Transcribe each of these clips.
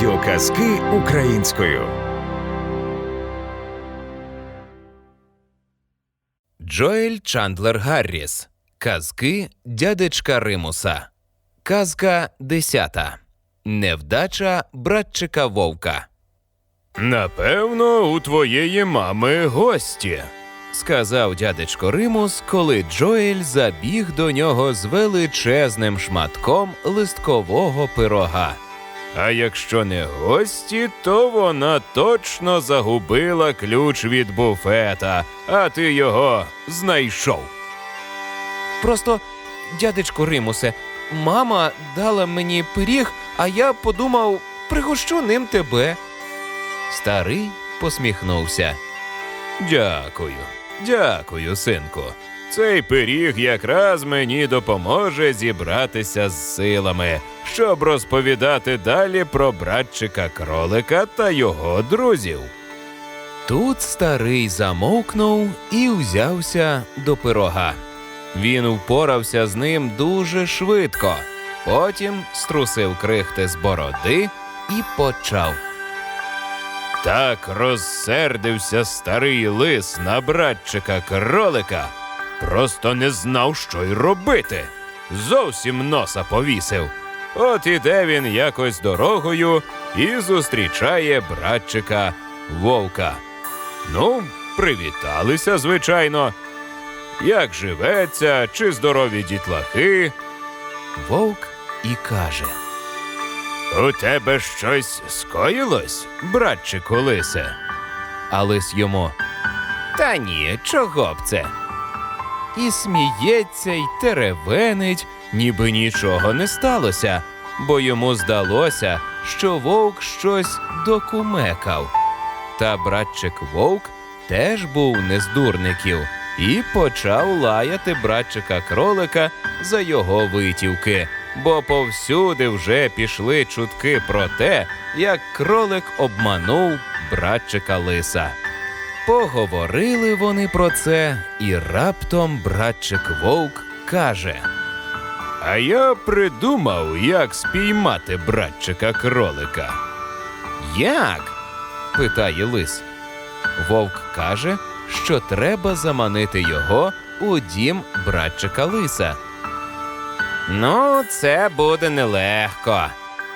Аудіоказки українською. Джоель Чандлер Гарріс. Казки дядечка Римуса. Казка десята. Невдача братчика вовка. Напевно, у твоєї мами гості. Сказав дядечко Римус, коли Джоель забіг до нього з величезним шматком листкового пирога. А якщо не гості, то вона точно загубила ключ від буфета, а ти його знайшов. Просто, дядечко Римусе, мама дала мені пиріг, а я подумав, пригощу ним тебе. Старий посміхнувся. Дякую, дякую, синку. Цей пиріг якраз мені допоможе зібратися з силами, щоб розповідати далі про братчика кролика та його друзів. Тут старий замовкнув і узявся до пирога. Він впорався з ним дуже швидко, потім струсив крихти з бороди і почав. Так розсердився старий лис на братчика кролика, просто не знав, що й робити. Зовсім носа повісив. От іде він якось дорогою і зустрічає братчика вовка. Ну, привіталися, звичайно. Як живеться, чи здорові дітлахи? Вовк і каже. У тебе щось скоїлось, братчику лисе? А лис йому. Та ні, чого б це? І сміється, й теревенить, ніби нічого не сталося, бо йому здалося, що вовк щось докумекав. Та братчик вовк теж був не з дурників і почав лаяти братчика кролика за його витівки, бо повсюди вже пішли чутки про те, як кролик обманув братчика лиса. Поговорили вони про це, і раптом братчик вовк каже: А я придумав, як спіймати братчика кролика. Як? питає лис. Вовк каже, що треба заманити його у дім братчика лиса. Ну, це буде нелегко.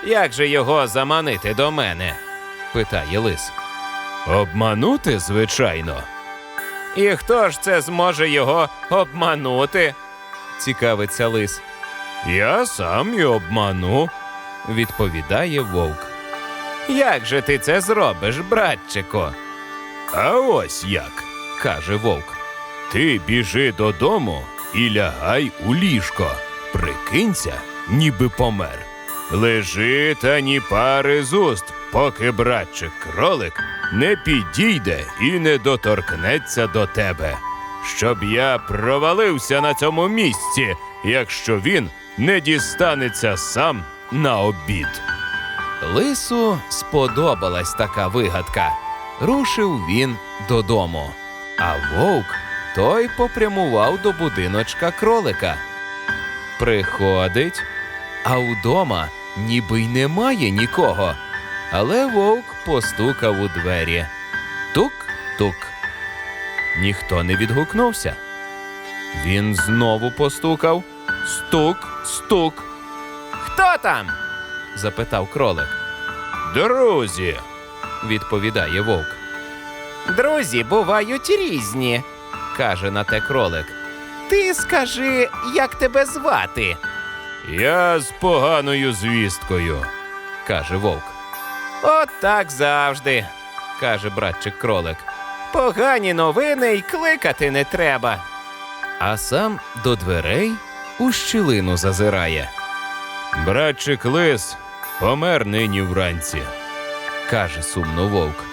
Як же його заманити до мене? питає лис. Обманути, звичайно. І хто ж це зможе його обманути? цікавиться лис. Я сам і обману. Відповідає вовк. Як же ти це зробиш, братчику? А ось як. каже вовк. Ти біжи додому і лягай у ліжко. Прикинься, ніби помер. Лежи та ні пари з уст, поки братчик кролик не підійде і не доторкнеться до тебе. Щоб я провалився на цьому місці, якщо він не дістанеться сам на обід. Лису сподобалась така вигадка. Рушив він додому. А вовк той попрямував до будиночка кролика. Приходить, а вдома ніби й немає нікого. Але вовк постукав у двері. Тук-тук. Ніхто не відгукнувся. Він знову постукав. Стук, стук. Хто там? запитав кролик. Друзі, відповідає вовк. Друзі бувають різні, каже на те кролик. Ти скажи, як тебе звати? я з поганою звісткою. каже вовк. От так завжди, каже братчик кролик. Погані новини й кликати не треба. А сам до дверей у щілину зазирає, Братчик лис помер нині вранці. каже сумно вовк.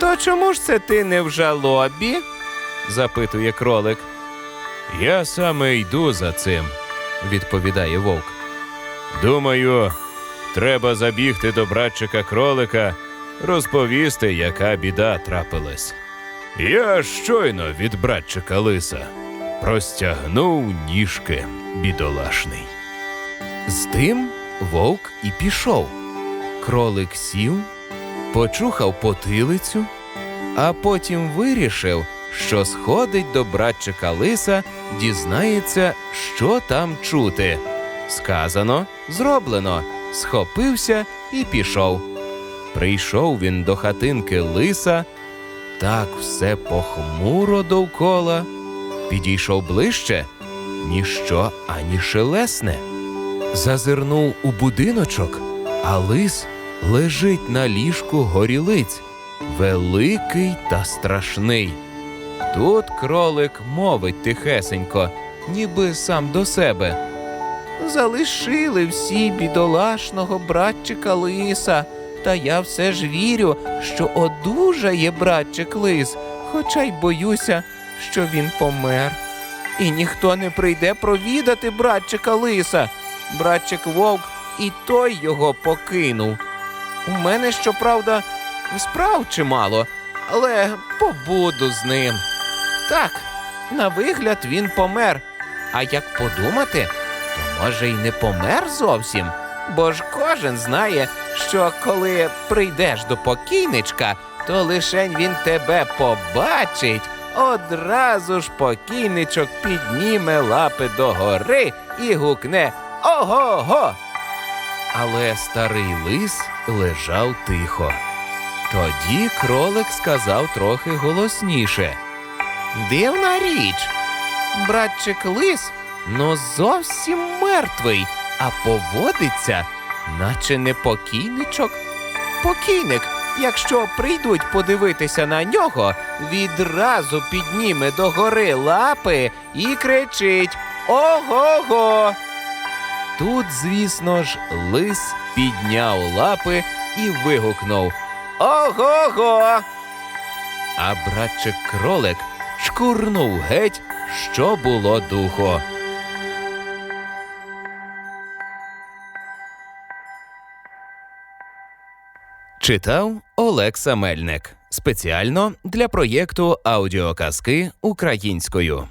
То чому ж це ти не в жалобі? запитує кролик. Я саме йду за цим. Відповідає вовк. Думаю, треба забігти до братчика кролика, розповісти, яка біда трапилась. Я щойно від братчика лиса простягнув ніжки бідолашний. З тим вовк і пішов. Кролик сів, почухав потилицю, а потім вирішив, що сходить до братчика лиса, дізнається, що там чути. Сказано, зроблено, схопився і пішов. Прийшов він до хатинки лиса, так все похмуро довкола. Підійшов ближче, ніщо ані шелесне. Зазирнув у будиночок, а лис лежить на ліжку горілиць, великий та страшний. Тут кролик мовить тихесенько, ніби сам до себе. Залишили всі бідолашного братчика лиса, та я все ж вірю, що одужає братчик лис, хоча й боюся, що він помер. І ніхто не прийде провідати братчика лиса. Братчик вовк і той його покинув. У мене, щоправда, справ чимало, але побуду з ним. Так, на вигляд він помер. А як подумати, може й не помер зовсім. Бо ж кожен знає, що коли прийдеш до покійничка, то лишень він тебе побачить. Одразу ж покійничок підніме лапи догори і гукне Ого-го. Але старий лис лежав тихо. Тоді кролик сказав трохи голосніше. Дивна річ. Братчик лис, ну зовсім мертвий, а поводиться, наче не покійничок. Покійник, якщо прийдуть подивитися на нього, відразу підніме догори лапи і кричить Ого-го. Тут, звісно ж, лис підняв лапи і вигукнув Ого-го. А братчик кролик шкурнув геть, що було духу. Читав Олекса Мельник спеціально для проєкту аудіоказки українською.